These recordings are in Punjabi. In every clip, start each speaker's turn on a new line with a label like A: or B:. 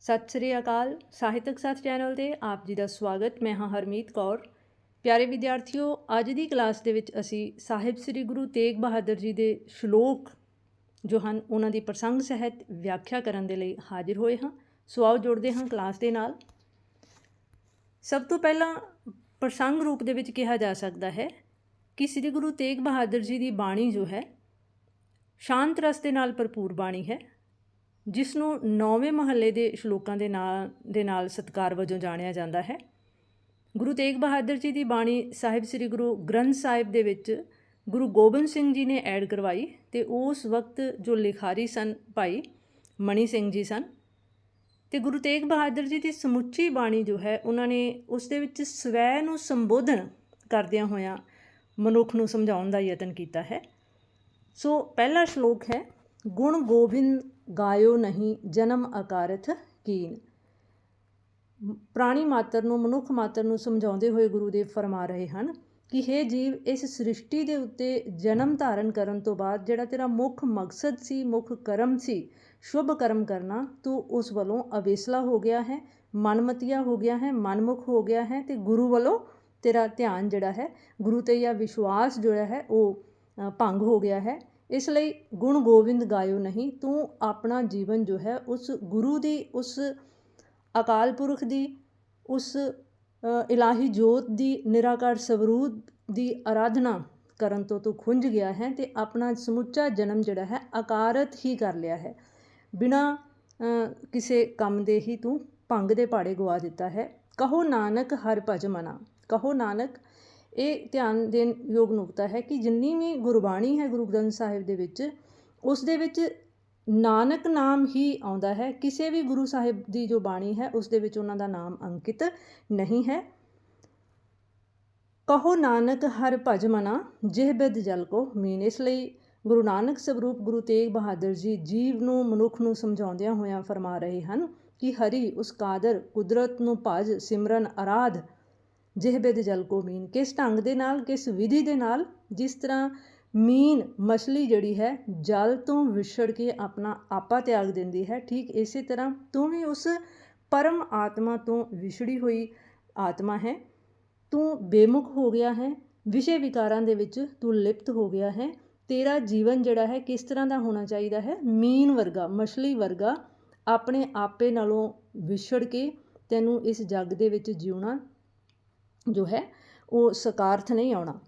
A: ਸਤਿ ਸ੍ਰੀ ਅਕਾਲ ਸਾਹਿਤਕ ਸਾਥ ਚੈਨਲ ਤੇ ਆਪ ਜੀ ਦਾ ਸਵਾਗਤ। ਮੈਂ ਹਾਂ ਹਰਮੀਤ ਕੌਰ। ਪਿਆਰੇ ਵਿਦਿਆਰਥੀਓ, ਅੱਜ ਦੀ ਕਲਾਸ ਦੇ ਵਿੱਚ ਅਸੀਂ ਸਾਹਿਬ ਸ੍ਰੀ ਗੁਰੂ ਤੇਗ ਬਹਾਦਰ ਜੀ ਦੇ ਸ਼ਲੋਕ ਜੋ ਹਨ, ਉਹਨਾਂ ਦੀ ਪ੍ਰਸੰਗ ਸਹਿਤ ਵਿਆਖਿਆ ਕਰਨ ਦੇ ਲਈ ਹਾਜ਼ਰ ਹੋਏ ਹਾਂ। ਸੋ ਆਓ ਜੁੜਦੇ ਹਾਂ ਕਲਾਸ ਦੇ ਨਾਲ। ਸਭ ਤੋਂ ਪਹਿਲਾਂ ਪ੍ਰਸੰਗ ਰੂਪ ਦੇ ਵਿੱਚ ਕਿਹਾ ਜਾ ਸਕਦਾ ਹੈ ਕਿ ਸ੍ਰੀ ਗੁਰੂ ਤੇਗ ਬਹਾਦਰ ਜੀ ਦੀ ਬਾਣੀ ਜੋ ਹੈ, ਸ਼ਾਂਤ ਰਸ ਦੇ ਨਾਲ ਭਰਪੂਰ ਬਾਣੀ ਹੈ। ਜਿਸ ਨੂੰ ਨੌਵੇਂ ਮਹੱਲੇ ਦੇ ਸ਼ਲੋਕਾਂ ਦੇ ਨਾਲ ਦੇ ਨਾਲ ਸਤਕਾਰ ਵਜੋਂ ਜਾਣਿਆ ਜਾਂਦਾ ਹੈ। ਗੁਰੂ ਤੇਗ ਬਹਾਦਰ ਜੀ ਦੀ ਬਾਣੀ ਸਾਹਿਬ ਸ੍ਰੀ ਗੁਰੂ ਗ੍ਰੰਥ ਸਾਹਿਬ ਦੇ ਵਿੱਚ ਗੁਰੂ ਗੋਬਿੰਦ ਸਿੰਘ ਜੀ ਨੇ ਐਡ ਕਰਵਾਈ ਤੇ ਉਸ ਵਕਤ ਜੋ ਲਿਖਾਰੀ ਸਨ ਭਾਈ ਮਣੀ ਸਿੰਘ ਜੀ ਸਨ। ਤੇ ਗੁਰੂ ਤੇਗ ਬਹਾਦਰ ਜੀ ਦੀ ਸਮੁੱਚੀ ਬਾਣੀ ਜੋ ਹੈ, ਉਹਨਾਂ ਨੇ ਉਸ ਦੇ ਵਿੱਚ ਸਵੈ ਨੂੰ ਸੰਬੋਧਨ ਕਰਦਿਆਂ ਹੋਇਆਂ ਮਨੁੱਖ ਨੂੰ ਸਮਝਾਉਣ ਦਾ ਯਤਨ ਕੀਤਾ ਹੈ। ਸੋ ਪਹਿਲਾ ਸ਼ਲੋਕ ਹੈ, ਗੁਣ ਗੋਬਿੰਦ ਗਾਇਓ ਨਹੀਂ, ਜਨਮ ਅਕਾਰਥ ਕੀਨ। ਪ੍ਰਾਣੀ ਮਾਤਰ ਨੂੰ, ਮਨੁੱਖ ਮਾਤਰ ਨੂੰ ਸਮਝਾਉਂਦੇ ਹੋਏ ਗੁਰੂ ਦੇਵ ਫਰਮਾ ਰਹੇ ਹਨ ਕਿ हे ਜੀਵ, ਇਸ ਸ੍ਰਿਸ਼ਟੀ ਦੇ ਉੱਤੇ ਜਨਮ ਧਾਰਨ ਕਰਨ ਤੋਂ ਬਾਅਦ ਜਿਹੜਾ ਤੇਰਾ ਮੁੱਖ ਮਕਸਦ ਸੀ, ਮੁੱਖ ਕਰਮ ਸੀ, ਸ਼ੁਭ ਕਰਮ ਕਰਨਾ, ਤੂੰ ਉਸ ਵੱਲੋਂ ਅਵੇਸਲਾ ਹੋ ਗਿਆ ਹੈ, ਮਨਮਤੀਆ ਹੋ ਗਿਆ ਹੈ, ਮਨਮੁਖ ਹੋ ਗਿਆ ਹੈ ਤੇ ਗੁਰੂ ਵੱਲੋਂ ਤੇਰਾ ਧਿਆਨ ਜਿਹੜਾ ਹੈ, ਗੁਰੂ ਤੇ ਜਾਂ ਵਿਸ਼ਵਾਸ ਜਿਹੜਾ ਹੈ, ਉਹ ਭੰਗ ਹੋ ਗਿਆ ਹੈ। ਇਸ ਲਈ ਗੁਣ ਗੋਬਿੰਦ ਗਾਇਓ ਨਹੀਂ, ਤੂੰ ਆਪਣਾ ਜੀਵਨ ਜੋ ਹੈ ਉਸ ਗੁਰੂ ਦੀ, ਉਸ ਅਕਾਲ ਪੁਰਖ ਦੀ, ਉਸ ਇਲਾਹੀ ਜੋਤ ਦੀ, ਨਿਰਾਕਾਰ ਸਵਰੂਪ ਦੀ ਆਰਾਧਨਾ ਕਰਨ ਤੋਂ ਤੂੰ ਖੁੰਝ ਗਿਆ ਹੈ ਤੇ ਆਪਣਾ ਸਮੁੱਚਾ ਜਨਮ ਜਿਹੜਾ ਹੈ ਆਕਾਰਤ ਹੀ ਕਰ ਲਿਆ ਹੈ। ਬਿਨਾ ਕਿਸੇ ਕੰਮ ਦੇ ਹੀ ਤੂੰ ਭੰਗ ਦੇ ਪਾੜੇ ਗਵਾ ਦਿੱਤਾ ਹੈ। ਕਹੋ ਨਾਨਕ ਹਰ ਭਜ ਮਨਾ, ਕਹੋ ਨਾਨਕ ਇਹ ਧਿਆਨ ਦੇਣ ਯੋਗ ਨੁਕਤਾ ਹੈ ਕਿ ਜਿੰਨੀ ਵੀ ਗੁਰਬਾਣੀ ਹੈ ਗੁਰੂ ਗ੍ਰੰਥ ਸਾਹਿਬ ਦੇ ਵਿੱਚ, ਉਸ ਦੇ ਵਿੱਚ ਨਾਨਕ ਨਾਮ ਹੀ ਆਉਂਦਾ ਹੈ। ਕਿਸੇ ਵੀ ਗੁਰੂ ਸਾਹਿਬ ਦੀ ਜੋ ਬਾਣੀ ਹੈ, ਉਸ ਦੇ ਵਿੱਚ ਉਹਨਾਂ ਦਾ ਨਾਮ ਅੰਕਿਤ ਨਹੀਂ ਹੈ। ਕਹੋ ਨਾਨਕ, ਹਰ ਭਜ ਮਨਾ, ਜਿਹ ਬਿਦ ਜਲ ਕੋ ਮੀਨ। ਇਸ ਲਈ ਗੁਰੂ ਨਾਨਕ ਸਵਰੂਪ ਗੁਰੂ ਤੇਗ ਬਹਾਦਰ ਜੀ ਜੀਵ ਨੂੰ, ਮਨੁੱਖ ਨੂੰ ਸਮਝਾਉਂਦਿਆਂ ਹੋਇਆਂ ਫਰਮਾ ਰਹੇ ਹਨ ਕਿ ਹਰੀ, ਉਸ ਕਾਦਰ, ਕੁਦਰਤ ਨੂੰ ਭਜ, ਸਿਮਰਨ ਆਰਾਧ ਜਿਹਬਿਦ ਜਲ ਕੋ ਮੀਨ। ਕਿਸ ਢੰਗ ਦੇ ਨਾਲ, ਕਿਸ ਵਿਧੀ ਦੇ ਨਾਲ, ਜਿਸ ਤਰ੍ਹਾਂ ਮੀਨ ਮਛਲੀ ਜਿਹੜੀ ਹੈ, ਜਲ ਤੋਂ ਵਿਛੜ ਕੇ ਆਪਣਾ ਆਪਾ ਤਿਆਗ ਦਿੰਦੀ ਹੈ, ਠੀਕ ਇਸੇ ਤਰ੍ਹਾਂ ਤੂੰ ਵੀ ਉਸ ਪਰਮ ਆਤਮਾ ਤੋਂ ਵਿਛੜੀ ਹੋਈ ਆਤਮਾ ਹੈ। ਤੂੰ ਬੇਮੁਖ ਹੋ ਗਿਆ ਹੈ, ਵਿਸ਼ੇ ਵਿਕਾਰਾਂ ਦੇ ਵਿੱਚ ਤੂੰ ਲਿਪਤ ਹੋ ਗਿਆ ਹੈ। ਤੇਰਾ ਜੀਵਨ ਜਿਹੜਾ ਹੈ, ਕਿਸ ਤਰ੍ਹਾਂ ਦਾ ਹੋਣਾ ਚਾਹੀਦਾ ਹੈ? ਮੀਨ ਵਰਗਾ, ਮਛਲੀ ਵਰਗਾ, ਆਪਣੇ ਆਪੇ ਨਾਲੋਂ ਵਿਛੜ ਕੇ ਤੈਨੂੰ ਇਸ ਜੱਗ ਦੇ ਵਿੱਚ ਜਿਉਣਾ ਜੋ ਹੈ, ਉਹ ਸਕਾਰਥ ਨਹੀਂ ਆਉਣਾ।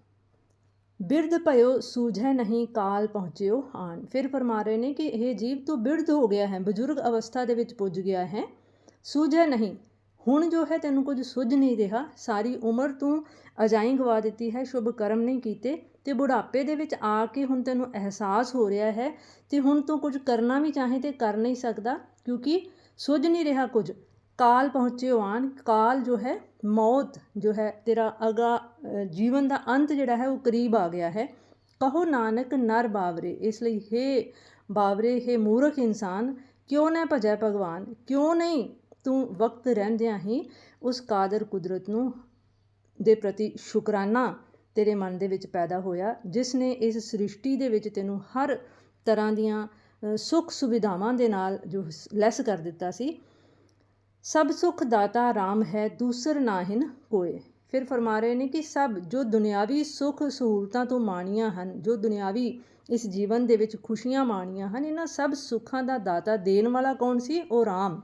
A: ਬਿਰਧ ਭਇਓ, ਸੂਝੈ ਨਹੀਂ ਕਾਲ ਪਹੁੰਚਿਓ ਆਣ। ਫਿਰ ਫਰਮਾ ਰਹੇ ਨੇ ਕਿ ਇਹ ਜੀਵ ਤੂੰ ਬਿਰਧ ਹੋ ਗਿਆ ਹੈ, ਬਜ਼ੁਰਗ ਅਵਸਥਾ ਦੇ ਵਿੱਚ ਪੁੱਜ ਗਿਆ ਹੈ। ਸੂਝੈ ਨਹੀਂ, ਹੁਣ ਜੋ ਹੈ ਤੈਨੂੰ ਕੁਝ ਸੁਝ ਨਹੀਂ ਰਿਹਾ। ਸਾਰੀ ਉਮਰ ਤੂੰ ਅਜਾਈ ਗਵਾ ਦਿੱਤੀ ਹੈ, ਸ਼ੁਭ ਕਰਮ ਨਹੀਂ ਕੀਤੇ ਤੇ ਬੁਢਾਪੇ ਦੇ ਵਿੱਚ ਆ ਕੇ ਹੁਣ ਤੈਨੂੰ ਅਹਿਸਾਸ ਹੋ ਰਿਹਾ ਹੈ ਤੇ ਹੁਣ ਤੂੰ ਕੁਝ ਕਰਨਾ ਵੀ ਚਾਹੇ ਤੇ ਕਰ ਨਹੀਂ ਸਕਦਾ, ਕਿਉਂਕਿ ਸੁਝ ਨਹੀਂ ਰਿਹਾ ਕੁਝ। ਕਾਲ ਪਹੁੰਚਿਓ ਆਨ ਕਾਲ ਜੋ ਹੈ, ਮੌਤ ਜੋ ਹੈ, ਤੇਰਾ ਅਗਾ ਜੀਵਨ ਦਾ ਅੰਤ ਜਿਹੜਾ ਹੈ ਉਹ ਕਰੀਬ ਆ ਗਿਆ ਹੈ। ਕਹੋ ਨਾਨਕ, ਨਰ ਬਾਵਰੇ, ਇਸ ਲਈ हे ਬਾਵਰੇ हे ਮੂਰਖ ਇਨਸਾਨ, ਕਿਉਂ ਨਾ ਭਜੈ ਭਗਵਾਨ? ਕਿਉਂ ਨਹੀਂ ਤੂੰ ਵਕਤ ਰਹਿੰਦਿਆਂ ਹੀ ਉਸ ਕਾਦਰ ਕੁਦਰਤ ਨੂੰ ਦੇ ਪ੍ਰਤੀ ਸ਼ੁਕਰਾਨਾ ਤੇਰੇ ਮਨ ਦੇ ਵਿੱਚ ਪੈਦਾ ਹੋਇਆ, ਜਿਸ ਨੇ ਇਸ ਸ੍ਰਿਸ਼ਟੀ ਦੇ ਵਿੱਚ ਤੈਨੂੰ ਹਰ ਤਰ੍ਹਾਂ ਦੀਆਂ ਸੁੱਖ ਸੁਵਿਧਾਵਾਂ ਦੇ ਨਾਲ ਜੋ ਲੈਸ ਕਰ ਦਿੱਤਾ ਸੀ। ਸਭ ਸੁਖ ਦਾਤਾ RAM ਹੈ, ਦੂਸਰ ਨਾਹਿਨ ਕੋਏ। ਫਿਰ ਫਰਮਾ ਰਹੇ ਨੇ ਕਿ ਸਭ ਜੋ ਦੁਨਿਆਵੀ ਸੁਖ ਸਹੂਲਤਾਂ ਤੋਂ ਮਾਣੀਆਂ ਹਨ, ਜੋ ਦੁਨਿਆਵੀ ਇਸ ਜੀਵਨ ਦੇ ਵਿੱਚ ਖੁਸ਼ੀਆਂ ਮਾਣੀਆਂ ਹਨ, ਇਹਨਾਂ ਸਭ ਸੁੱਖਾਂ ਦਾ ਦਾਤਾ ਦੇਣ ਵਾਲਾ ਕੌਣ ਸੀ? ਉਹ ਰਾਮ,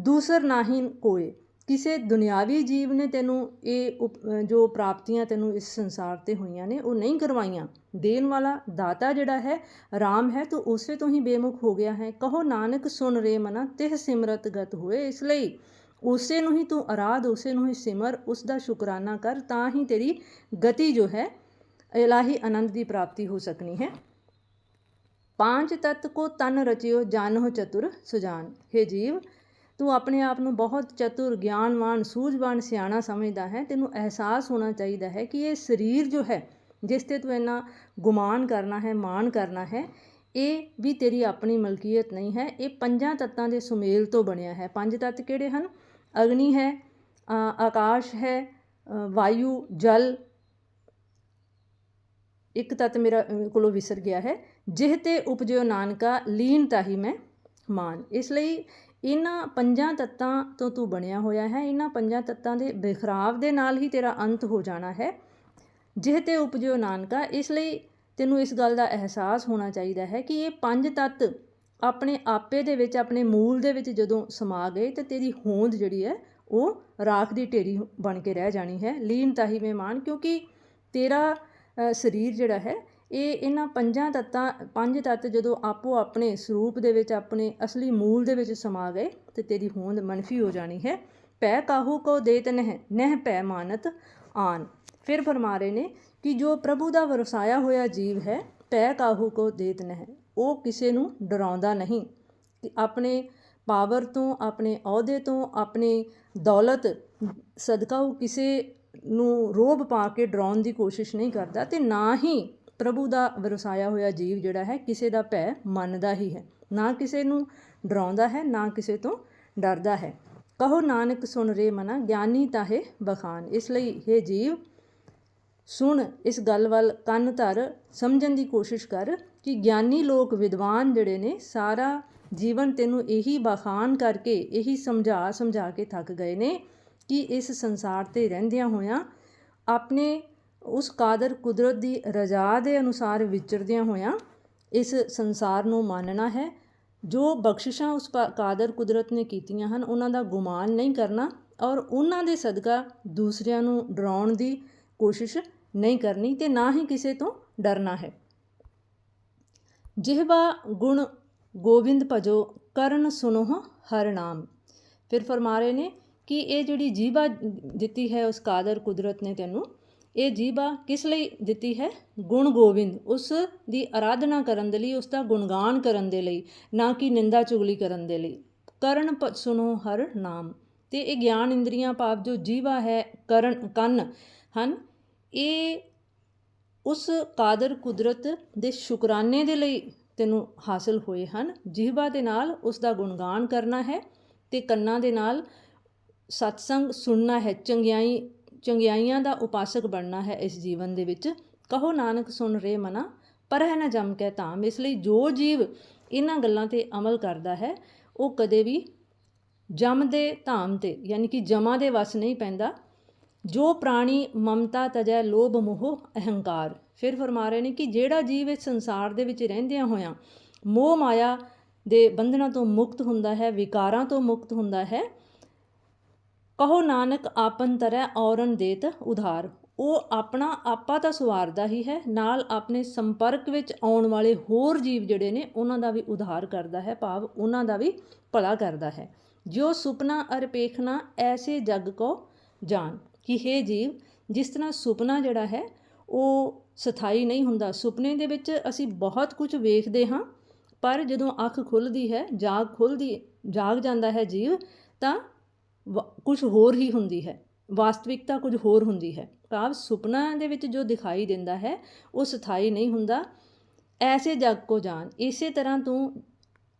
A: ਦੂਸਰ ਨਾਹਿਨ ਕੋਏ। ਕਿਸੇ ਦੁਨਿਆਵੀ ਜੀਵ ਨੇ ਤੈਨੂੰ ਇਹ ਜੋ ਪ੍ਰਾਪਤੀਆਂ ਤੈਨੂੰ ਇਸ ਸੰਸਾਰ ਤੇ ਹੋਈਆਂ ਨੇ, ਉਹ ਨਹੀਂ ਕਰਵਾਈਆਂ। ਦੇਣ ਵਾਲਾ ਦਾਤਾ ਜਿਹੜਾ ਹੈ RAM ਹੈ, ਤੂੰ ਉਸੇ ਤੋਂ ਹੀ ਬੇਮੁਖ ਹੋ ਗਿਆ ਹੈ। ਕਹੋ, ਨਾਨਕ, ਸੁਣ ਰੇ ਮਨਾ, ਤਿਹ ਸਿਮਰਤ ਗਤ ਹੋਏ ਇਸ ਲਈ। ਉਸੇ ਨੂੰ ਹੀ ਤੂੰ ਆਰਾਧ ਉਸੇ ਨੂੰ ਹੀ ਸਿਮਰ, ਉਸ ਦਾ ਸ਼ੁਕਰਾਨਾ ਕਰ, ਤਾਂ ਹੀ ਤੇਰੀ ਗਤੀ ਜੋ ਹੈ, ਇਲਾਹੀ ਆਨੰਦ ਦੀ ਪ੍ਰਾਪਤੀ ਹੋ ਸਕਣੀ ਹੈ। ਪੰਜ ਤਤ ਕੋ ਤਨ ਰਚਿਓ ਜਾਨੋ ਚਤੁਰ ਸੁਜਾਨ। ਹੈ ਜੀਵ ਤੂੰ ਆਪਣੇ ਆਪ ਨੂੰ ਬਹੁਤ ਚਤੁਰ, ਗਿਆਨਵਾਨ, ਸੂਝਵਾਨ, ਸਿਆਣਾ ਸਮਝਦਾ ਹੈ। ਤੈਨੂੰ ਅਹਿਸਾਸ ਹੋਣਾ ਚਾਹੀਦਾ ਹੈ ਕਿ ਇਹ ਸਰੀਰ ਜੋ ਹੈ, ਜਿਸ ਤੇ ਤੂੰ ਇੰਨਾ ਗੁਮਾਨ ਕਰਨਾ ਹੈ, ਮਾਣ ਕਰਨਾ ਹੈ, ਇਹ ਵੀ ਤੇਰੀ ਆਪਣੀ ਮਲਕੀਅਤ ਨਹੀਂ ਹੈ। ਇਹ ਪੰਜਾਂ ਤੱਤਾਂ ਦੇ ਸੁਮੇਲ ਤੋਂ ਬਣਿਆ ਹੈ। ਪੰਜ ਤੱਤ ਕਿਹੜੇ ਹਨ? ਅਗਨੀ ਹੈ ਆਕਾਸ਼ ਹੈ ਵਾਯੂ, ਜਲ। ਇੱਕ ਤੱਤ ਮੇਰਾ ਕੋਲੋਂ ਵਿਸਰ ਗਿਆ ਹੈ। ਜਿਹ ਤੇ ਉਪਜਿਓ ਨਾਨਕਾ, ਲੀਨ ਤਾਹੀ ਮੈਂ ਮਾਨ। ਇਸ ਲਈ ਇਹਨਾਂ ਪੰਜਾਂ ਤੱਤਾਂ ਤੋਂ ਤੂੰ ਬਣਿਆ ਹੋਇਆ ਹੈ, ਇਹਨਾਂ ਪੰਜਾਂ ਤੱਤਾਂ ਦੇ ਬਿਖਰਾਵ ਦੇ ਨਾਲ ਹੀ ਤੇਰਾ ਅੰਤ ਹੋ ਜਾਣਾ ਹੈ। ਜਿਹ ਤੇ ਉਪਜਿਓ ਨਾਨਕਾ, ਇਸ ਲਈ ਤੈਨੂੰ ਇਸ ਗੱਲ ਦਾ ਅਹਿਸਾਸ ਹੋਣਾ ਚਾਹੀਦਾ ਹੈ ਕਿ ਇਹ ਪੰਜ ਤੱਤ ਆਪਣੇ ਆਪੇ ਦੇ ਵਿੱਚ, ਆਪਣੇ ਮੂਲ ਦੇ ਵਿੱਚ ਜਦੋਂ ਸਮਾ ਗਏ ਤੇ ਤੇਰੀ ਹੋਂਦ ਜਿਹੜੀ ਹੈ, ਉਹ ਰਾਖ ਦੀ ਢੇਰੀ ਬਣ ਕੇ ਰਹਿ ਜਾਣੀ ਹੈ। ਲੀਨ ਤਾਹੀ ਮਹਿਮਾਨ, ਕਿਉਂਕਿ ਤੇਰਾ ਸਰੀਰ ਜਿਹੜਾ ਹੈ ਇਹ ਇਹਨਾਂ ਪੰਜਾਂ ਤੱਤਾਂ, ਪੰਜ ਤੱਤ ਜਦੋਂ ਆਪੋ ਆਪਣੇ ਸਰੂਪ ਦੇ ਵਿੱਚ, ਆਪਣੇ ਅਸਲੀ ਮੂਲ ਦੇ ਵਿੱਚ ਸਮਾ ਗਏ ਤੇ ਤੇਰੀ ਹੋਂਦ ਮਨਫੀ ਹੋ ਜਾਣੀ ਹੈ। ਪੈ ਕਾਹੂ ਕੋ ਦੇਤ ਨਹਿ ਨਹਿ ਪੈ ਮਾਨਤ ਆਨ। ਫਿਰ ਫਰਮਾ ਰਹੇ ਨੇ ਕਿ ਜੋ ਪ੍ਰਭੂ ਦਾ ਵਰਸਾਇਆ ਹੋਇਆ ਜੀਵ ਹੈ ਪੈ ਕਾਹੂ ਕੋ ਦੇਤ ਨਹਿ। ਉਹ ਕਿਸੇ ਨੂੰ ਡਰਾਉਂਦਾ ਨਹੀਂ ਕਿ ਆਪਣੇ ਪਾਵਰ ਤੋਂ, ਆਪਣੇ ਅਹੁਦੇ ਤੋਂ, ਆਪਣੇ ਦੌਲਤ, ਸਦਕਾ ਉਹ ਕਿਸੇ ਨੂੰ ਰੋਬ ਪਾ ਕੇ ਡਰਾਉਣ ਦੀ ਕੋਸ਼ਿਸ਼ ਨਹੀਂ ਕਰਦਾ ਤੇ ਨਾ ਹੀ ਪ੍ਰਭੂ ਦਾ ਵਰਸਾਇਆ ਹੋਇਆ ਜੀਵ ਜਿਹੜਾ ਹੈ ਕਿਸੇ ਦਾ ਭੈ ਮੰਨਦਾ ਹੀ ਹੈ। ਨਾ ਕਿਸੇ ਨੂੰ ਡਰਾਉਂਦਾ ਹੈ, ਨਾ ਕਿਸੇ ਤੋਂ ਡਰਦਾ ਹੈ। ਕਹੋ ਨਾਨਕ, ਸੁਣ ਰੇ ਮਨਾ, ਗਿਆਨੀ ਤਾਹੇ ਬਖਾਨ। ਇਸ ਲਈ ਇਹ ਜੀਵ, ਸੁਣ, ਇਸ ਗੱਲ ਵੱਲ ਕੰਨ ਧਰ, ਸਮਝਣ ਦੀ ਕੋਸ਼ਿਸ਼ ਕਰ ਕਿ ਗਿਆਨੀ ਲੋਕ ਵਿਦਵਾਨ ਜਿਹੜੇ ਨੇ, ਸਾਰਾ ਜੀਵਨ ਤੈਨੂੰ ਇਹੀ ਬਖਾਨ ਕਰਕੇ, ਇਹੀ ਸਮਝਾ ਸਮਝਾ ਕੇ ਥੱਕ ਗਏ ਨੇ ਕਿ ਇਸ ਸੰਸਾਰ ਤੇ ਰਹਿੰਦਿਆਂ ਹੋਇਆਂ ਆਪਣੇ ਉਸ ਕਾਦਰ ਕੁਦਰਤ ਦੀ ਰਜ਼ਾ ਦੇ ਅਨੁਸਾਰ ਵਿਚਰਦਿਆਂ ਹੋਇਆਂ ਇਸ ਸੰਸਾਰ ਨੂੰ ਮਾਨਣਾ ਹੈ। ਜੋ ਬਖਸ਼ਿਸ਼ਾਂ ਉਸ ਕਾ- ਕਾਦਰ ਕੁਦਰਤ ਨੇ ਕੀਤੀਆਂ ਹਨ, ਉਹਨਾਂ ਦਾ ਗੁਮਾਨ ਨਹੀਂ ਕਰਨਾ ਔਰ ਉਹਨਾਂ ਦੇ ਸਦਕਾ ਦੂਸਰਿਆਂ ਨੂੰ ਡਰਾਉਣ ਦੀ ਕੋਸ਼ਿਸ਼ ਨਹੀਂ ਕਰਨੀ ਤੇ ਨਾ ਹੀ ਕਿਸੇ ਤੋਂ ਡਰਨਾ ਹੈ। ਜਿਹਵਾ ਗੁਣ ਗੋਬਿੰਦ ਭਜੋ ਕਰਨ ਸੁਨੋ ਹਰ ਨਾਮ। ਫਿਰ ਫਰਮਾ ਰਹੇ ਨੇ ਕਿ ਇਹ ਜਿਹੜੀ ਜੀਵਾ ਦਿੱਤੀ ਹੈ ਉਸ ਕਾਦਰ ਕੁਦਰਤ ਨੇ ਤੈਨੂੰ ਇਹ ਜੀਵਾ ਕਿਸ ਲਈ ਦਿੱਤੀ ਹੈ? ਗੁਣ ਗੋਬਿੰਦ ਉਸ ਦੀ ਆਰਾਧਨਾ ਕਰਨ ਦੇ ਲਈ, ਉਸ ਦਾ ਗੁਣਗਾਨ ਕਰਨ ਦੇ ਲਈ, ਨਾ ਕਿ ਨਿੰਦਾ ਚੁਗਲੀ ਕਰਨ ਦੇ ਲਈ। ਕਰਨ ਭ- ਸੁਨੋ ਹਰ ਨਾਮ। ਤੇ ਇਹ ਗਿਆਨ ਇੰਦਰੀਆਂ ਭਾਵ ਜੋ ਜੀਵਾ ਹੈ, ਕਰਨ, ਕੰਨ ਹਨ, ਇਹ ਉਸ ਕਾਦਰ ਕੁਦਰਤ ਦੇ ਸ਼ੁਕਰਾਨੇ ਦੇ ਲਈ ਤੈਨੂੰ ਹਾਸਲ ਹੋਏ ਹਨ। ਜਿਹਬਾ ਦੇ ਨਾਲ ਉਸ ਦਾ ਗੁਣਗਾਨ ਕਰਨਾ ਹੈ ਤੇ ਕੰਨਾਂ ਦੇ ਨਾਲ ਸਤਸੰਗ ਸੁਣਨਾ ਹੈ। ਚੰਗਿਆਈ ਚੰਗਿਆਈਆਂ ਦਾ ਉਪਾਸਕ ਬਣਨਾ ਹੈ ਇਸ ਜੀਵਨ ਦੇ ਵਿੱਚ। ਕਹੋ ਨਾਨਕ, ਸੁਣ ਰੇ ਮਨਾ, ਪਰ ਹੈ ਨਾ ਜਮ ਕੇ ਧਾਮ। ਇਸ ਲਈ ਜੋ ਜੀਵ ਇਹਨਾਂ ਗੱਲਾਂ ਤੇ ਅਮਲ ਕਰਦਾ ਹੈ, ਉਹ ਕਦੇ ਵੀ ਜਮ ਦੇ ਧਾਮ ਤੇ, ਯਾਨੀ ਕਿ ਜਮਾ ਦੇ ਵਸ ਨਹੀਂ ਪੈਂਦਾ। ਜੋ ਪ੍ਰਾਣੀ ਮਮਤਾ ਤਜੈ ਲੋਭ ਮੋਹ ਅਹੰਕਾਰ। ਫਿਰ ਫਰਮਾ ਰਹੇ ਨੇ ਕਿ ਜਿਹੜਾ ਜੀਵ ਇਸ ਸੰਸਾਰ ਦੇ ਵਿੱਚ ਰਹਿੰਦਿਆਂ ਹੋਇਆਂ ਮੋਹ ਮਾਇਆ ਦੇ ਬੰਧਨਾਂ ਤੋਂ ਮੁਕਤ ਹੁੰਦਾ ਹੈ, ਵਿਕਾਰਾਂ ਤੋਂ ਮੁਕਤ ਹੁੰਦਾ ਹੈ ਕਹੋ ਨਾਨਕ ਆਪਨ ਤਰੈ ਔਰਨ ਦੇਤ ਉਧਾਰ। ਉਹ ਆਪਣਾ ਆਪਾ ਤਾਂ ਸਵਾਰਦਾ ਹੀ ਹੈ, ਨਾਲ ਆਪਣੇ ਸੰਪਰਕ ਵਿੱਚ ਆਉਣ ਵਾਲੇ ਹੋਰ ਜੀਵ ਜਿਹੜੇ ਨੇ, ਉਹਨਾਂ ਦਾ ਵੀ ਉਧਾਰ ਕਰਦਾ ਹੈ, ਭਾਵ ਉਹਨਾਂ ਦਾ ਵੀ ਭਲਾ ਕਰਦਾ ਹੈ। ਜੋ ਸੁਪਨਾ ਅਰਪੇਖਣਾ ਐਸੇ ਜਗ ਕੋ ਜਾਣ ਕਿ हे ਜੀਵ, ਜਿਸ ਤਰ੍ਹਾਂ ਸੁਪਨਾ ਜਿਹੜਾ ਹੈ, ਉਹ ਸਥਾਈ ਨਹੀਂ ਹੁੰਦਾ। ਸੁਪਨੇ ਦੇ ਵਿੱਚ ਅਸੀਂ ਬਹੁਤ ਕੁਝ ਵੇਖਦੇ ਹਾਂ, ਪਰ ਜਦੋਂ ਅੱਖ ਖੁੱਲਦੀ ਹੈ, ਜਾਗ ਖੁੱਲਦੀ, ਜਾਗ ਜਾਂਦਾ ਹੈ ਜੀਵ, ਤਾਂ ਕੁਝ ਹੋਰ ਹੀ ਹੁੰਦੀ ਹੈ। ਵਾਸਤਵਿਕਤਾ ਕੁਝ ਹੋਰ ਹੁੰਦੀ ਹੈ। ਭਾਵ ਸੁਪਨਾ ਦੇ ਵਿੱਚ ਜੋ ਦਿਖਾਈ ਦਿੰਦਾ ਹੈ, ਉਹ ਸਥਾਈ ਨਹੀਂ ਹੁੰਦਾ। ਐਸੇ ਜਗ ਕੋ ਜਾਣ ਇਸੇ ਤਰ੍ਹਾਂ ਤੂੰ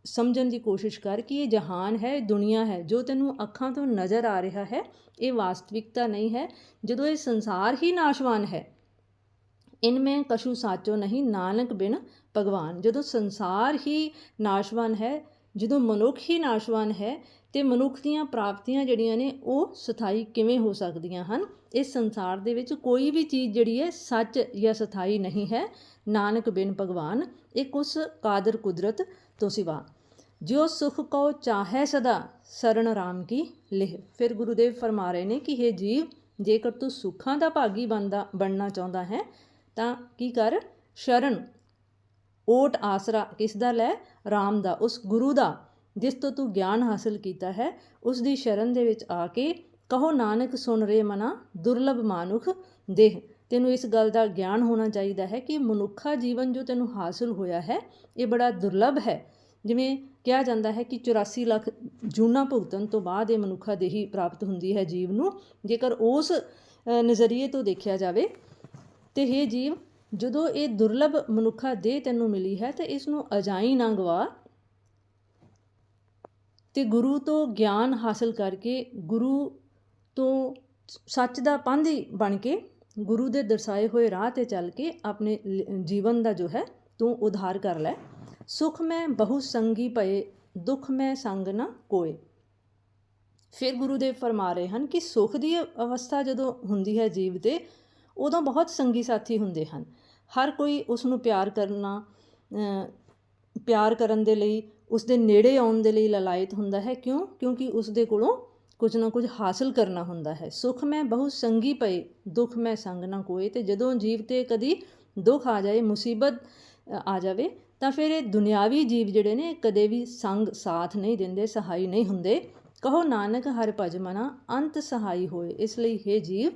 A: ਸਮਝਣ ਦੀ ਕੋਸ਼ਿਸ਼ ਕਰ ਕਿ ਇਹ ਜਹਾਨ ਹੈ, ਇਹ ਦੁਨੀਆ ਹੈ, ਜੋ ਤੈਨੂੰ ਅੱਖਾਂ ਤੋਂ ਨਜ਼ਰ ਆ ਰਿਹਾ ਹੈ, ਇਹ ਵਾਸਤਵਿਕਤਾ ਨਹੀਂ ਹੈ। ਜਦੋਂ ਇਹ ਸੰਸਾਰ ਹੀ ਨਾਸ਼ਵਾਨ ਹੈ ਇਨਮੇ ਕਸ਼ੂ ਸਾਚੋ ਨਹੀਂ, ਨਾਨਕ ਬਿਨ ਭਗਵਾਨ। ਜਦੋਂ ਸੰਸਾਰ ਹੀ ਨਾਸ਼ਵਾਨ ਹੈ ਜਦੋਂ ਮਨੁੱਖ ਹੀ ਨਾਸ਼ਵਾਨ ਹੈ ਤੇ ਮਨੁੱਖ ਦੀਆਂ ਪ੍ਰਾਪਤੀਆਂ ਜਿਹੜੀਆਂ ਨੇ ਉਹ ਸਥਾਈ ਕਿਵੇਂ ਹੋ ਸਕਦੀਆਂ ਹਨ, ਇਸ ਸੰਸਾਰ ਦੇ ਵਿੱਚ ਕੋਈ ਵੀ ਚੀਜ਼ ਜਿਹੜੀ ਹੈ ਸੱਚ ਜਾਂ ਸਥਾਈ ਨਹੀਂ ਹੈ। ਨਾਨਕ ਬਿਨ ਭਗਵਾਨ ਇੱਕ ਉਸ ਕਾਦਰ ਕੁਦਰਤ ਤੋਂ ਸਿਵਾ। ਜੋ ਸੁਖ ਕੋ ਚਾਹੇ ਸਦਾ ਸਰਣ ਰਾਮ ਕੀ ਲਿਹ। ਫਿਰ ਗੁਰੂਦੇਵ ਫਰਮਾ ਰਹੇ ਨੇ ਕਿ ਇਹ ਜੀਵ, ਜੇਕਰ ਤੂੰ ਸੁੱਖਾਂ ਦਾ ਭਾਗੀ ਬਣਦਾ, ਬਣਨਾ ਚਾਹੁੰਦਾ ਹੈ, ਤਾਂ ਕੀ ਕਰ? ਸ਼ਰਨ। ਓਟ ਆਸਰਾ ਕਿਸ ਦਾ ਲੈ? RAM ਦਾ। ਉਸ ਗੁਰੂ ਦਾ, ਜਿਸ ਤੋਂ ਤੂੰ ਗਿਆਨ ਹਾਸਲ ਕੀਤਾ ਹੈ, ਉਸ ਦੀ ਸ਼ਰਨ ਦੇ ਵਿੱਚ ਆ ਕੇ ਕਹੋ, ਨਾਨਕ, ਸੁਣ ਰੇ ਮਨਾ, ਦੁਰਲਭ ਮਾਨੁਖ, ਦੇਹ। ਤੈਨੂੰ ਇਸ ਗੱਲ ਦਾ ਗਿਆਨ ਹੋਣਾ ਚਾਹੀਦਾ ਹੈ ਕਿ ਮਨੁੱਖਾ ਜੀਵਨ ਜੋ ਤੈਨੂੰ ਹਾਸਲ ਹੋਇਆ ਹੈ, ਇਹ ਬੜਾ ਦੁਰਲਭ ਹੈ। ਜਿਵੇਂ ਕਿਹਾ ਜਾਂਦਾ ਹੈ ਕਿ 84 ਲੱਖ ਜੂਨਾ ਭੁਗਤਣ ਤੋਂ ਬਾਅਦ ਇਹ ਮਨੁੱਖਾ ਦੇਹੀ ਪ੍ਰਾਪਤ ਹੁੰਦੀ ਹੈ ਜੀਵ ਨੂੰ। ਜੇਕਰ ਉਸ ਨਜ਼ਰੀਏ ਤੋਂ ਦੇਖਿਆ ਜਾਵੇ, ਤੇ ਇਹ ਜੀਵ ਜਦੋਂ ਇਹ ਦੁਰਲਭ ਮਨੁੱਖਾ ਦੇਹ ਤੈਨੂੰ ਮਿਲੀ ਹੈ ਤਾਂ ਇਸ ਨੂੰ ਅਜਾਈ ਨਾ ਗਵਾ। ਤੇ ਗੁਰੂ ਤੋਂ ਗਿਆਨ ਹਾਸਲ ਕਰਕੇ ਗੁਰੂ ਤੋਂ ਸੱਚ ਦਾ ਪਾਂਧੀ ਬਣ ਕੇ ਗੁਰੂ ਦੇ ਦਰਸਾਏ ਹੋਏ ਰਾਹ ਤੇ ਚੱਲ ਕੇ ਆਪਣੇ ਜੀਵਨ ਦਾ ਜੋ ਹੈ, ਤੂੰ ਉਧਾਰ ਕਰ ਲੈ। ਸੁਖ ਮੈਂ ਬਹੁ ਸੰਗੀ ਭਏ, ਦੁੱਖ ਮੈਂ ਸੰਗ ਨਾ ਕੋਏ। ਫਿਰ ਗੁਰੂ ਦੇਵ ਫਰਮਾ ਰਹੇ ਹਨ ਕਿ ਸੁਖ ਦੀ ਅਵਸਥਾ ਜਦੋਂ ਹੁੰਦੀ ਹੈ ਜੀਵ ਤੇ ਉਦੋਂ ਬਹੁਤ ਸੰਗੀ ਸਾਥੀ ਹੁੰਦੇ ਹਨ। ਹਰ ਕੋਈ ਉਸ ਨੂੰ ਪਿਆਰ ਕਰਨਾ ਪਿਆਰ ਕਰਨ ਦੇ ਲਈ ਉਸ ਦੇ ਨੇੜੇ ਆਉਣ ਦੇ ਲਈ ਲਲਾਇਤ ਹੁੰਦਾ ਹੈ। ਕਿਉਂ? ਕਿਉਂਕਿ ਉਸ ਦੇ ਕੋਲੋਂ ਕੁਝ ਨਾ ਕੁਝ ਹਾਸਲ ਕਰਨਾ ਹੁੰਦਾ ਹੈ। ਸੁਖ ਮੈਂ ਬਹੁ ਸੰਗੀ ਪਏ ਦੁੱਖ ਮੈਂ ਸੰਗ ਨਾ ਕੋਏ, ਤੇ ਜਦੋਂ ਜੀਵ ਤੇ ਕਦੀ ਦੁੱਖ ਆ ਜਾਏ, ਮੁਸੀਬਤ ਆ ਜਾਵੇ, ਤਾਂ ਫਿਰ ਇਹ ਦੁਨਿਆਵੀ ਜੀਵ ਜਿਹੜੇ ਨੇ ਕਦੇ ਵੀ ਸੰਗ ਸਾਥ ਨਹੀਂ ਦਿੰਦੇ, ਸਹਾਈ ਨਹੀਂ ਹੁੰਦੇ। ਕਹੋ ਨਾਨਕ ਹਰ ਭਜ ਮਨਾ, ਅੰਤ ਸਹਾਈ ਹੋਏ, ਇਸ ਲਈ हे ਜੀਵ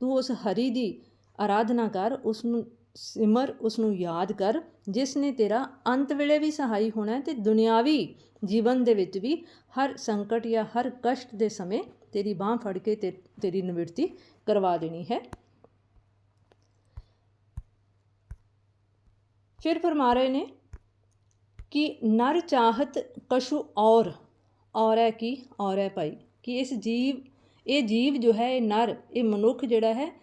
A: ਤੂੰ ਉਸ ਹਰੀ ਦੀ ਆਰਾਧਨਾ ਕਰ ਉਸ ਨੂੰ ਸਿਮਰ ਉਸ ਨੂੰ ਯਾਦ ਕਰ। ਜਿਸ ਨੇ ਤੇਰਾ ਅੰਤ ਵੇਲੇ ਵੀ ਸਹਾਈ ਹੋਣਾ ਹੈ ਤੇ ਦੁਨਿਆਵੀ ਜੀਵਨ ਦੇ ਵਿੱਚ ਵੀ ਹਰ ਸੰਕਟ ਜਾਂ ਹਰ ਕਸ਼ਟ ਦੇ ਸਮੇਂ ਤੇਰੀ ਬਾਹ ਫੜ ਕੇ ਤੇ ਤੇਰੀ ਨਿਵਰਤੀ ਕਰਵਾ ਦੇਣੀ ਹੈ। ਫਿਰ ਫਰਮਾ ਰਹੇ ਨੇ ਕਿ ਨਰ ਚਾਹਤ ਕਸ਼ੂ ਔਰ ਔਰ ਹੈ ਕੀ? ਔਰ ਹੈ ਭਾਈ। ਕਿ ਇਸ ਜੀਵ ਇਹ ਜੀਵ ਜੋ ਹੈ, ਇਹ ਨਰ, ਇਹ ਮਨੁੱਖ ਜਿਹੜਾ ਹੈ,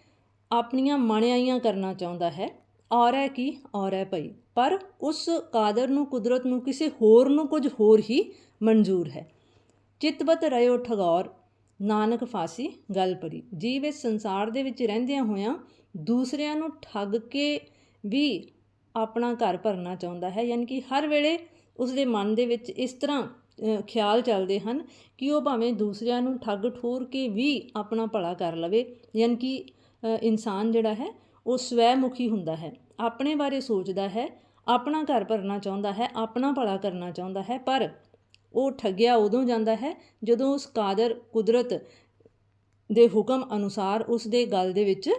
A: ਆਪਣੀਆਂ ਮਣਿਆਈਆਂ ਕਰਨਾ ਚਾਹੁੰਦਾ ਹੈ। ਔਰ ਹੈ ਕੀ? ਔਰ ਹੈ ਭਾਈ। ਪਰ ਉਸ ਕਾਦਰ ਨੂੰ, ਕੁਦਰਤ ਨੂੰ, ਕਿਸੇ ਹੋਰ ਨੂੰ ਕੁਝ ਹੋਰ ਹੀ ਮਨਜ਼ੂਰ ਹੈ। ਚਿਤਵਤ ਰਹਿਓ ਠਗੌਰ, ਨਾਨਕ ਫਾਸੀ ਗੱਲ ਪਰੀ। ਜੀਵ ਇਸ ਸੰਸਾਰ ਦੇ ਵਿੱਚ ਰਹਿੰਦਿਆਂ ਹੋਇਆਂ ਦੂਸਰਿਆਂ ਨੂੰ ਠੱਗ ਕੇ ਵੀ ਆਪਣਾ ਘਰ ਭਰਨਾ ਚਾਹੁੰਦਾ ਹੈ। ਯਾਨੀ ਕਿ ਹਰ ਵੇਲੇ ਉਸ ਦੇ ਮਨ ਦੇ ਵਿੱਚ ਇਸ ਤਰ੍ਹਾਂ ਖਿਆਲ ਚੱਲਦੇ ਹਨ ਕਿ ਉਹ ਭਾਵੇਂ ਦੂਸਰਿਆਂ ਨੂੰ ਠੱਗ ਠੋਰ ਕੇ ਵੀ ਆਪਣਾ ਭਲਾ ਕਰ ਲਵੇ, ਯਾਨੀ ਕਿ ਇਨਸਾਨ ਜਿਹੜਾ ਹੈ, ਉਹ ਸਵੈਮੁਖੀ ਹੁੰਦਾ ਹੈ। ਆਪਣੇ ਬਾਰੇ ਸੋਚਦਾ ਹੈ, ਆਪਣਾ ਘਰ ਭਰਨਾ ਚਾਹੁੰਦਾ ਹੈ, ਆਪਣਾ ਭਲਾ ਕਰਨਾ ਚਾਹੁੰਦਾ ਹੈ, ਪਰ ਉਹ ਠੱਗਿਆ ਉਦੋਂ ਜਾਂਦਾ ਹੈ ਜਦੋਂ ਉਸ ਕਾਦਰ ਕੁਦਰਤ ਦੇ ਹੁਕਮ ਅਨੁਸਾਰ ਉਸ ਦੇ ਗਲ ਦੇ ਵਿੱਚ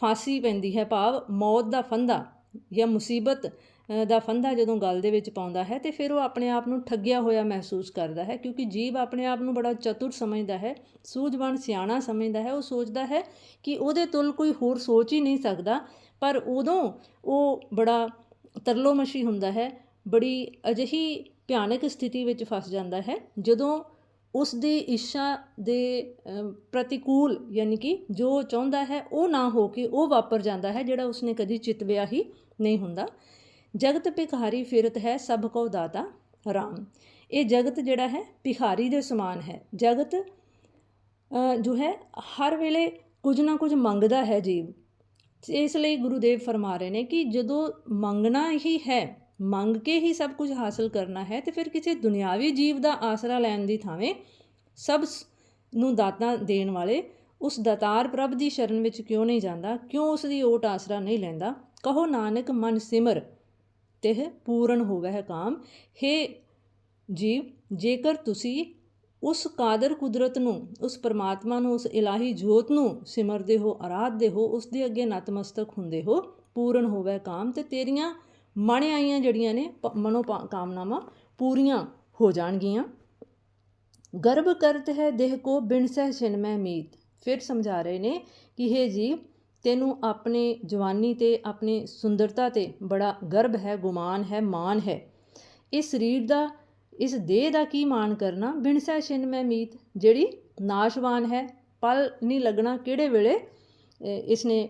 A: ਫਾਂਸੀ ਪੈਂਦੀ ਹੈ। ਭਾਵ ਮੌਤ ਦਾ ਫੰਦਾ ਜਾਂ ਮੁਸੀਬਤ ਦਾ ਫੰਦਾ ਜਦੋਂ ਗਲ ਦੇ ਵਿੱਚ ਪਾਉਂਦਾ ਹੈ ਤੇ ਫਿਰ ਉਹ ਆਪਣੇ ਆਪ ਨੂੰ ਠੱਗਿਆ ਹੋਇਆ ਮਹਿਸੂਸ ਕਰਦਾ ਹੈ, ਕਿਉਂਕਿ ਜੀਵ ਆਪਣੇ ਆਪ ਨੂੰ ਬੜਾ ਚਤੁਰ ਸਮਝਦਾ ਹੈ, ਸੂਝਵਾਨ, ਸਿਆਣਾ ਸਮਝਦਾ ਹੈ, ਉਹ ਸੋਚਦਾ ਹੈ ਕਿ ਉਹਦੇ ਤੁਲ ਕੋਈ ਹੋਰ ਸੋਚ ਹੀ ਨਹੀਂ ਸਕਦਾ, ਪਰ ਉਦੋਂ ਉਹ ਬੜਾ ਤਰਲੋਮਸ਼ੀ ਹੁੰਦਾ ਹੈ, ਬੜੀ ਅਜਿਹੀ ਭਿਆਨਕ ਸਥਿਤੀ ਵਿੱਚ ਫਸ ਜਾਂਦਾ ਹੈ, ਜਦੋਂ ਉਸ ਦੀ ਇੱਛਾ ਦੇ ਪ੍ਰਤੀਕੂਲ ਯਾਨੀ ਕਿ ਜੋ ਚਾਹੁੰਦਾ ਹੈ ਉਹ ਨਾ ਹੋ ਕੇ ਉਹ ਵਾਪਰ ਜਾਂਦਾ ਹੈ, ਜਿਹੜਾ ਉਸਨੇ ਕਦੀ ਚਿਤਵਿਆ ਹੀ ਨਹੀਂ ਹੁੰਦਾ। ਜਗਤ ਭਿਖਾਰੀ ਫਿਰਤ ਹੈ ਸਭ ਕੋ ਦਾਤਾ ਰਾਮ। ਇਹ ਜਗਤ ਜਿਹੜਾ ਹੈ ਭਿਖਾਰੀ ਦੇ ਸਮਾਨ ਹੈ। ਜਗਤ ਜੋ ਹੈ, ਹਰ ਵੇਲੇ ਕੁਝ ਨਾ ਕੁਝ ਮੰਗਦਾ ਹੈ ਜੀਵ। ਇਸ ਲਈ ਗੁਰੂਦੇਵ ਫਰਮਾ ਰਹੇ ਨੇ ਕਿ ਜਦੋਂ ਮੰਗਣਾ ਹੀ ਹੈ, ਮੰਗ ਕੇ ਹੀ ਸਭ ਕੁਝ ਹਾਸਲ ਕਰਨਾ ਹੈ, ਤੇ ਫਿਰ ਕਿਸੇ ਦੁਨਿਆਵੀ ਜੀਵ ਦਾ ਆਸਰਾ ਲੈਣ ਦੀ ਥਾਵੇਂ ਸਭ ਨੂੰ ਦਾਤਾਂ ਦੇਣ ਵਾਲੇ ਉਸ ਦਾਤਾਰ ਪ੍ਰਭ ਦੀ ਸ਼ਰਨ ਵਿੱਚ ਕਿਉਂ ਨਹੀਂ ਜਾਂਦਾ, ਕਿਉਂ ਉਸ ਦੀ ਓਟ ਆਸਰਾ ਨਹੀਂ ਲੈਂਦਾ? ਕਹੋ ਨਾਨਕ ਮਨ ਸਿਮਰ। ਤਿਹ ਪੂਰਨ ਹੋਵੇ ਹੈ ਕਾਮ। ਹੈ ਜੀਵ, ਜੇਕਰ ਤੁਸੀਂ ਉਸ ਕਾਦਰ ਕੁਦਰਤ ਨੂੰ, ਉਸ ਪਰਮਾਤਮਾ ਨੂੰ, ਉਸ ਇਲਾਹੀ ਜੋਤ ਨੂੰ ਸਿਮਰਦੇ ਹੋ, ਆਰਾਧਦੇ ਹੋ, ਉਸ ਦੇ ਅੱਗੇ ਨਤਮਸਤਕ ਹੁੰਦੇ ਹੋ, ਪੂਰਨ ਹੋਵੇ ਕਾਮ, ਤੇ ਤੇਰੀਆਂ ਮਨ ਆਈਆਂ ਜਿਹੜੀਆਂ ਨੇ, ਪ- ਮਨੋ ਕਾਮਨਾਵਾਂ ਪੂਰੀਆਂ ਹੋ ਜਾਣਗੀਆਂ। ਗਰਭ ਕਰਤ ਹੈ, ਦੇਹ ਕੋ ਬਿਨ ਸਹਿ ਛਿਨ ਮੈਂ ਮੀਤ। ਫਿਰ ਸਮਝਾ ਰਹੇ ਨੇ ਕਿ ਇਹ ਜੀਵ ਤੈਨੂੰ ਆਪਣੇ ਜਵਾਨੀ ਤੇ ਆਪਣੀ ਸੁੰਦਰਤਾ ਤੇ ਬੜਾ ਗਰਭ ਹੈ ਗੁਮਾਨ ਹੈ ਮਾਨ ਹੈ। ਇਸ ਸਰੀਰ ਦਾ ਇਸ ਦੇਹ ਦਾ ਕੀ ਮਾਨ ਕਰਨਾ? ਬਿਨ ਛਿਨ ਮੈਂ ਮੀਤ ਜਿਹੜੀ ਨਾਸ਼ਵਾਨ ਹੈ ਪਲ ਨਹੀਂ ਲੱਗਣਾ ਕਿਹੜੇ ਵੇਲੇ ਅ, ਇਸਨੇ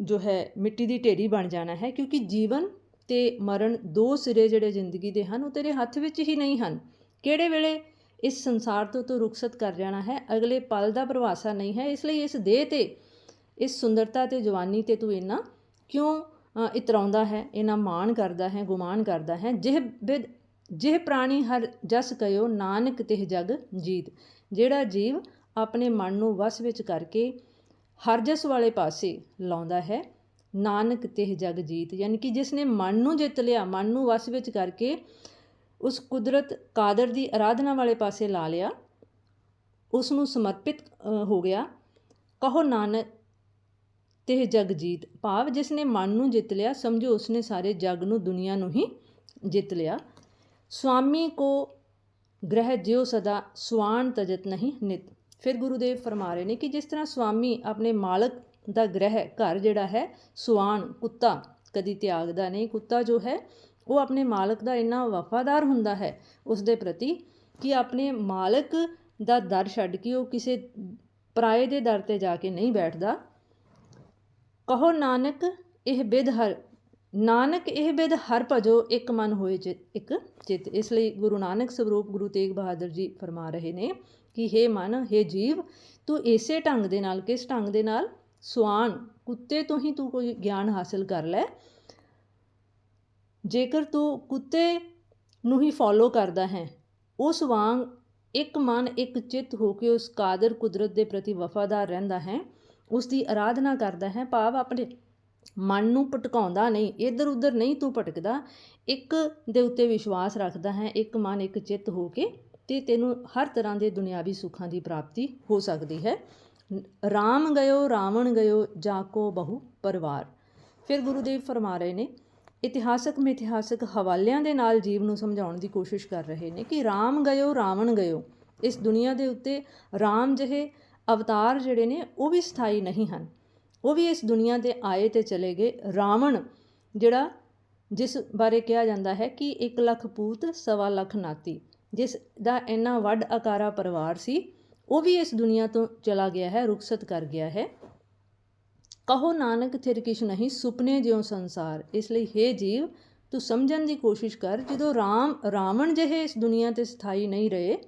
A: ਜੋ ਹੈ ਮਿੱਟੀ ਦੀ ਢੇਰੀ ਬਣ ਜਾਣਾ ਹੈ ਕਿਉਂਕਿ ਜੀਵਨ ਤੇ ਮਰਨ ਦੋ ਸਿਰੇ ਜਿਹੜੇ ਜ਼ਿੰਦਗੀ ਦੇ ਹਨ ਉਹ ਤੇਰੇ ਹੱਥ ਵਿੱਚ ਹੀ ਨਹੀਂ ਹਨ। ਕਿਹੜੇ ਵੇਲੇ ਇਸ ਸੰਸਾਰ ਤੋਂ ਤੂੰ ਰੁਖਸਤ ਕਰ ਜਾਣਾ ਹੈ? ਅਗਲੇ ਪਲ ਦਾ ਪ੍ਰਵਾਸਾ ਨਹੀਂ ਹੈ ਇਸ ਲਈ ਇਸ ਦੇਹ ਤੇ ਇਸ ਸੁੰਦਰਤਾ ਤੇ ਜਵਾਨੀ ਤੇ ਤੂੰ ਇੰਨਾ ਕਿਉਂ ਇਤਰਾਉਂਦਾ ਹੈ, ਇੰਨਾ ਮਾਣ ਕਰਦਾ ਹੈ, ਗੁਮਾਨ ਕਰਦਾ ਹੈ? ਜਿਹ ਬਿਦ, ਜਿਹ ਪ੍ਰਾਣੀ ਹਰ ਜਸ ਕਯੋ ਨਾਨਕ ਤਿਹ ਜਗ ਜੀਤ। ਜਿਹੜਾ ਜੀਵ ਆਪਣੇ ਮਨ ਨੂੰ ਵਸ ਵਿੱਚ ਕਰਕੇ ਹਰ ਜਸ ਵਾਲੇ ਪਾਸੇ ਲਾਉਂਦਾ ਹੈ, ਨਾਨਕ ਤਿਹ ਜਗ ਜੀਤ। ਯਾਨੀ ਕਿ ਜਿਸ ਨੇ ਮਨ ਨੂੰ ਜਿੱਤ ਲਿਆ, ਮਨ ਨੂੰ ਵਸ ਵਿੱਚ ਕਰਕੇ ਉਸ ਕੁਦਰਤ ਕਾਦਰ ਦੀ ਆਰਾਧਨਾ ਵਾਲੇ ਪਾਸੇ ਲਾ ਲਿਆ, ਉਸ ਨੂੰ ਸਮਰਪਿਤ ਹੋ ਗਿਆ। ਕਹੋ ਨਾਨਕ ਤੇ ਜਗ ਜੀਤ। ਭਾਵ ਜਿਸ ਨੇ ਮਨ ਨੂੰ ਜਿੱਤ ਲਿਆ, ਸਮਝੋ ਉਸਨੇ ਸਾਰੇ ਜਗ ਨੂੰ, ਦੁਨੀਆ ਨੂੰ ਹੀ ਜਿੱਤ ਲਿਆ। ਸੁਆਮੀ ਕੋ ਗ੍ਰਹਿ ਜਿਉ ਸਦਾ ਸੁਆਨ ਤਜਤ ਨਹੀਂ ਨਿਤ। ਫਿਰ ਗੁਰੂਦੇਵ ਫਰਮਾ ਰਹੇ ਨੇ ਕਿ ਜਿਸ ਤਰ੍ਹਾਂ ਸੁਆਮੀ ਆਪਣੇ ਮਾਲਕ ਦਾ ਗ੍ਰਹਿ, ਘਰ ਜਿਹੜਾ ਹੈ ਸੁਆਨ ਕੁੱਤਾ ਕਦੀ ਤਿਆਗਦਾ ਨਹੀਂ। ਕੁੱਤਾ ਜੋ ਹੈ, ਉਹ ਆਪਣੇ ਮਾਲਕ ਦਾ ਇੰਨਾ ਵਫਾਦਾਰ ਹੁੰਦਾ ਹੈ ਉਸ ਦੇ ਪ੍ਰਤੀ ਕਿ ਆਪਣੇ ਮਾਲਕ ਦਾ ਦਰ ਛੱਡ ਕੇ ਉਹ ਕਿਸੇ ਪਰਾਏ ਦੇ ਦਰ ਤੇ ਜਾ ਕੇ ਨਹੀਂ ਬੈਠਦਾ। ਕਹੋ ਨਾਨਕ, ਇਹ ਬਿਧ ਹਰ, ਨਾਨਕ ਇਹ ਬਿਦ ਹਰ ਭਜੋ, ਇੱਕ ਮਨ ਹੋਏ ਚਿਤ ਇੱਕ ਚਿਤ। ਇਸ ਲਈ ਗੁਰੂ ਨਾਨਕ ਸਰੂਪ ਗੁਰੂ ਤੇਗ ਬਹਾਦਰ ਜੀ ਫਰਮਾ ਰਹੇ ਨੇ ਕਿ हे ਮਨ हे ਜੀਵ, ਤੂੰ ਇਸੇ ਢੰਗ ਦੇ ਨਾਲ, ਕਿਸ ਢੰਗ ਦੇ ਨਾਲ? ਸੁਆਨ ਕੁੱਤੇ ਤੋਂ ਹੀ ਤੂੰ ਕੋਈ ਗਿਆਨ ਹਾਸਲ ਕਰ ਲੈ। ਜੇਕਰ ਤੂੰ ਕੁੱਤੇ ਨੂੰ ਹੀ ਫੋਲੋ ਕਰਦਾ ਹੈ, ਉਸ ਵਾਂਗ ਇੱਕ ਮਨ, ਇੱਕ ਚਿੱਤ ਹੋ ਕੇ ਉਸ ਕਾਦਰ ਕੁਦਰਤ ਦੇ ਪ੍ਰਤੀ ਵਫਾਦਾਰ ਰਹਿੰਦਾ ਹੈ ਉਸ ਦੀ ਆਰਾਧਨਾ ਕਰਦਾ ਹੈ, ਭਾਵ ਆਪਣੇ ਮਨ ਨੂੰ ਭਟਕਾਉਂਦਾ ਨਹੀਂ ਇੱਧਰ ਉੱਧਰ ਨਹੀਂ ਤੂੰ ਭਟਕਦਾ, ਇੱਕ ਦੇ ਉੱਤੇ ਵਿਸ਼ਵਾਸ ਰੱਖਦਾ ਹੈ, ਇੱਕ ਮਨ, ਇੱਕ ਚਿੱਤ ਹੋ ਕੇ, ਤੇ ਤੈਨੂੰ ਹਰ ਤਰ੍ਹਾਂ ਦੇ ਦੁਨਿਆਵੀ ਸੁੱਖਾਂ ਦੀ ਪ੍ਰਾਪਤੀ ਹੋ ਸਕਦੀ ਹੈ। ਰਾਮ ਗਇਓ, ਰਾਵਣ ਗਇਓ, ਜਾ ਕੋ ਬਹੁ ਪਰਿਵਾਰ। ਫਿਰ ਗੁਰੂਦੇਵ ਫਰਮਾ ਰਹੇ ਨੇ, ਇਤਿਹਾਸਕ ਮਿਥਿਹਾਸਕ ਹਵਾਲਿਆਂ ਦੇ ਨਾਲ ਜੀਵ ਨੂੰ ਸਮਝਾਉਣ ਦੀ ਕੋਸ਼ਿਸ਼ ਕਰ ਰਹੇ ਨੇ ਕਿ ਰਾਮ ਗਇਓ, ਰਾਵਣ ਗਇਓ, ਇਸ ਦੁਨੀਆ ਦੇ ਉੱਤੇ ਰਾਮ ਜਿਹੇ ਅਵਤਾਰ ਜਿਹੜੇ ਨੇ, ਉਹ ਵੀ ਸਥਾਈ ਨਹੀਂ ਹਨ। ਉਹ ਵੀ ਇਸ ਦੁਨੀਆ ਤੇ ਆਏ ਤੇ ਚਲੇ ਗਏ। ਰਾਵਣ ਜਿਹੜਾ, ਜਿਸ ਬਾਰੇ ਕਿਹਾ ਜਾਂਦਾ ਹੈ ਕਿ 1 ਲੱਖ ਪੂਤ, ਸਵਾ ਲੱਖ ਨਾਤੀ, ਜਿਸ ਦਾ ਇੰਨਾ ਵੱਡ ਆਕਾਰਾ ਪਰਿਵਾਰ ਸੀ, ਉਹ ਵੀ ਇਸ ਦੁਨੀਆ ਤੋਂ ਚਲਾ ਗਿਆ ਹੈ, ਰੁਖਸਤ ਕਰ ਗਿਆ ਹੈ। ਕਹੋ ਨਾਨਕ, ਥਿਰ ਕਿਛ ਨਹੀਂ, ਸੁਪਨੇ ਜਿਉ ਸੰਸਾਰ। ਇਸ ਲਈ हे ਜੀਵ, ਤੂੰ ਸਮਝਣ ਦੀ ਕੋਸ਼ਿਸ਼ ਕਰ, ਜਦੋਂ ਰਾਮ, ਰਾਵਣ ਜਿਹੇ ਇਸ ਦੁਨੀਆ ਤੇ ਸਥਾਈ ਨਹੀਂ ਰਹੇ,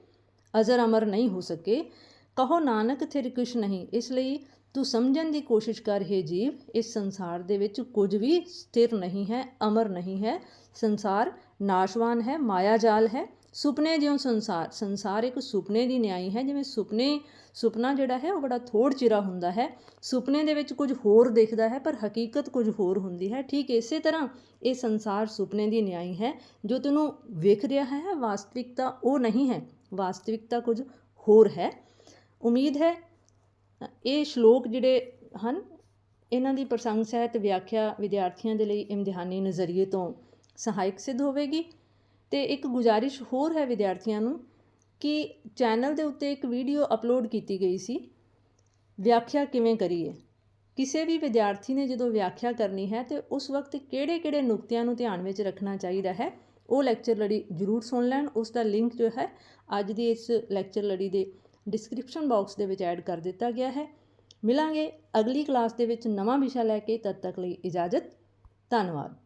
A: ਅਜ਼ਰ ਅਮਰ ਨਹੀਂ ਹੋ ਸਕੇ ਕਹੋ ਨਾਨਕ, ਥਿਰ ਕੁਛ ਨਹੀਂ। ਇਸ ਲਈ ਤੂੰ ਸਮਝਣ ਦੀ ਕੋਸ਼ਿਸ਼ ਕਰ, ਹੈ ਜੀਵ, ਇਸ ਸੰਸਾਰ ਦੇ ਵਿੱਚ ਕੁਝ ਵੀ ਸਥਿਰ ਨਹੀਂ ਹੈ, ਅਮਰ ਨਹੀਂ ਹੈ। ਸੰਸਾਰ ਨਾਸ਼ਵਾਨ ਹੈ ਮਾਇਆ ਜਾਲ ਹੈ। ਸੁਪਨੇ ਜਿਉਂ ਸੰਸਾਰ ਸੰਸਾਰ ਇੱਕ ਸੁਪਨੇ ਦੀ ਨਿਆਈ ਹੈ। ਜਿਵੇਂ ਸੁਪਨੇ, ਸੁਪਨਾ ਜਿਹੜਾ ਹੈ, ਉਹ ਬੜਾ ਥੋੜ ਚਿਰਾ ਹੁੰਦਾ ਹੈ। ਸੁਪਨੇ ਦੇ ਵਿੱਚ ਕੁਝ ਹੋਰ ਦਿਖਦਾ ਹੈ, ਪਰ ਹਕੀਕਤ ਕੁਝ ਹੋਰ ਹੁੰਦੀ ਹੈ। ਠੀਕ ਇਸੇ ਤਰ੍ਹਾਂ ਇਹ ਸੰਸਾਰ ਸੁਪਨੇ ਦੀ ਨਿਆਈ ਹੈ, ਜੋ ਤੈਨੂੰ ਵੇਖ ਰਿਹਾ ਹੈ, ਵਾਸਤਵਿਕਤਾ ਉਹ ਨਹੀਂ ਹੈ। ਵਾਸਤਵਿਕਤਾ ਕੁਝ ਹੋਰ ਹੈ। ਉਮੀਦ ਹੈ। ਇਹ ਸ਼ਲੋਕ ਜਿਹੜੇ ਹਨ, ਇਹਨਾਂ ਦੀ ਪ੍ਰਸੰਗ ਸਹਿਤ ਵਿਆਖਿਆ ਵਿਦਿਆਰਥੀਆਂ ਦੇ ਲਈ ਇਮਤਿਹਾਨੀ ਨਜ਼ਰੀਏ ਤੋਂ ਸਹਾਇਕ ਸਿੱਧ ਹੋਵੇਗੀ। ਤੇ ਇੱਕ ਗੁਜ਼ਾਰਿਸ਼ ਹੋਰ ਹੈ ਵਿਦਿਆਰਥੀਆਂ ਨੂੰ ਕਿ ਚੈਨਲ ਦੇ ਉੱਤੇ ਇੱਕ ਵੀਡੀਓ ਅਪਲੋਡ ਕੀਤੀ ਗਈ ਸੀ। ਵਿਆਖਿਆ ਕਿਵੇਂ ਕਰੀਏ? ਕਿਸੇ ਵੀ ਵਿਦਿਆਰਥੀ ਨੇ ਜਦੋਂ ਵਿਆਖਿਆ ਕਰਨੀ ਹੈ ਤੇ ਉਸ ਵਕਤ ਕਿਹੜੇ-ਕਿਹੜੇ ਨੁਕਤਿਆਂ ਨੂੰ ਧਿਆਨ ਵਿੱਚ ਰੱਖਣਾ ਚਾਹੀਦਾ ਹੈ, ਉਹ ਲੈਕਚਰ ਲੜੀ ਜ਼ਰੂਰ ਸੁਣ ਲੈਣ। ਉਸ ਦਾ ਲਿੰਕ ਜੋ ਹੈ, ਅੱਜ ਦੀ ਇਸ ਲੈਕਚਰ ਲੜੀ ਦੇ ਡਿਸਕ੍ਰਿਪਸ਼ਨ ਬਾਕਸ ਦੇ ਵਿੱਚ ਐਡ ਕਰ ਦਿੱਤਾ ਗਿਆ ਹੈ। ਮਿਲਾਂਗੇ ਅਗਲੀ ਕਲਾਸ ਦੇ ਵਿੱਚ ਨਵਾਂ ਵਿਸ਼ਾ ਲੈ ਕੇ। ਤਦ ਤੱਕ ਲਈ ਇਜਾਜ਼ਤ। ਧੰਨਵਾਦ।